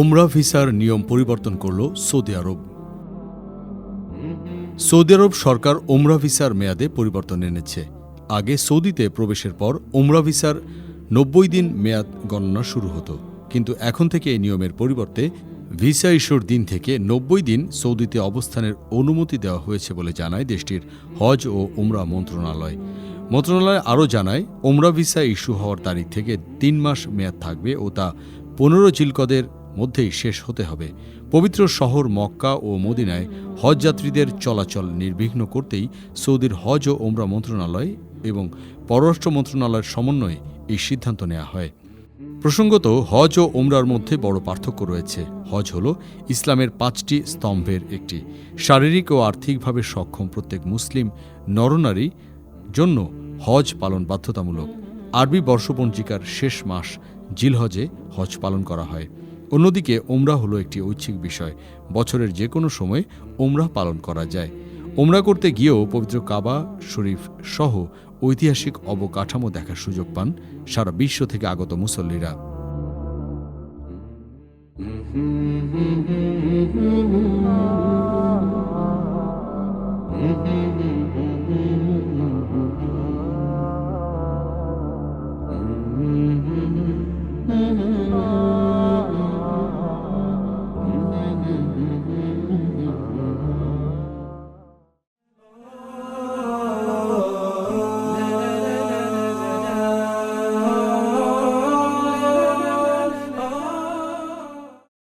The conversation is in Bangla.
ওমরা ভিসার নিয়ম পরিবর্তন করল সৌদি আরব। সৌদি আরব সরকার ওমরা ভিসার মেয়াদে পরিবর্তন এনেছে। আগে সৌদিতে প্রবেশের পর ওমরা ভিসার নব্বই দিন মেয়াদ গণনা শুরু হতো। কিন্তু এখন থেকে এই নিয়মের পরিবর্তে ভিসা ইস্যুর দিন থেকে নব্বই দিন সৌদিতে অবস্থানের অনুমতি দেওয়া হয়েছে বলে জানায় দেশটির হজ ও উমরা মন্ত্রণালয়। মন্ত্রণালয় আরও জানায়, ওমরা ভিসা ইস্যু হওয়ার তারিখ থেকে তিন মাস মেয়াদ থাকবে ও তা পনেরো জিলকদের মধ্যেই শেষ হতে হবে। পবিত্র শহর মক্কা ও মদিনায় হজ যাত্রীদের চলাচল নির্বিঘ্ন করতেই সৌদির হজ ও ওমরা মন্ত্রণালয় এবং পররাষ্ট্র মন্ত্রণালয়ের সমন্বয়ে এই সিদ্ধান্ত নেওয়া হয়। প্রসঙ্গত, হজ ও ওমরার মধ্যে বড় পার্থক্য রয়েছে। হজ হল ইসলামের পাঁচটি স্তম্ভের একটি। শারীরিক ও আর্থিকভাবে সক্ষম প্রত্যেক মুসলিম নরনারী জন্য হজ পালন বাধ্যতামূলক। আরবি বর্ষপঞ্জিকার শেষ মাস জিলহজে হজ পালন করা হয়। অন্যদিকে ওমরা হলো একটি ঐচ্ছিক বিষয়। বছরের যে কোনো সময় ওমরা পালন করা যায়। ওমরা করতে গিয়েও পবিত্র কাবা, শরীফ সহ ঐতিহাসিক অবকাঠামো দেখার সুযোগ পান সারা বিশ্ব থেকে আগত মুসল্লিরা।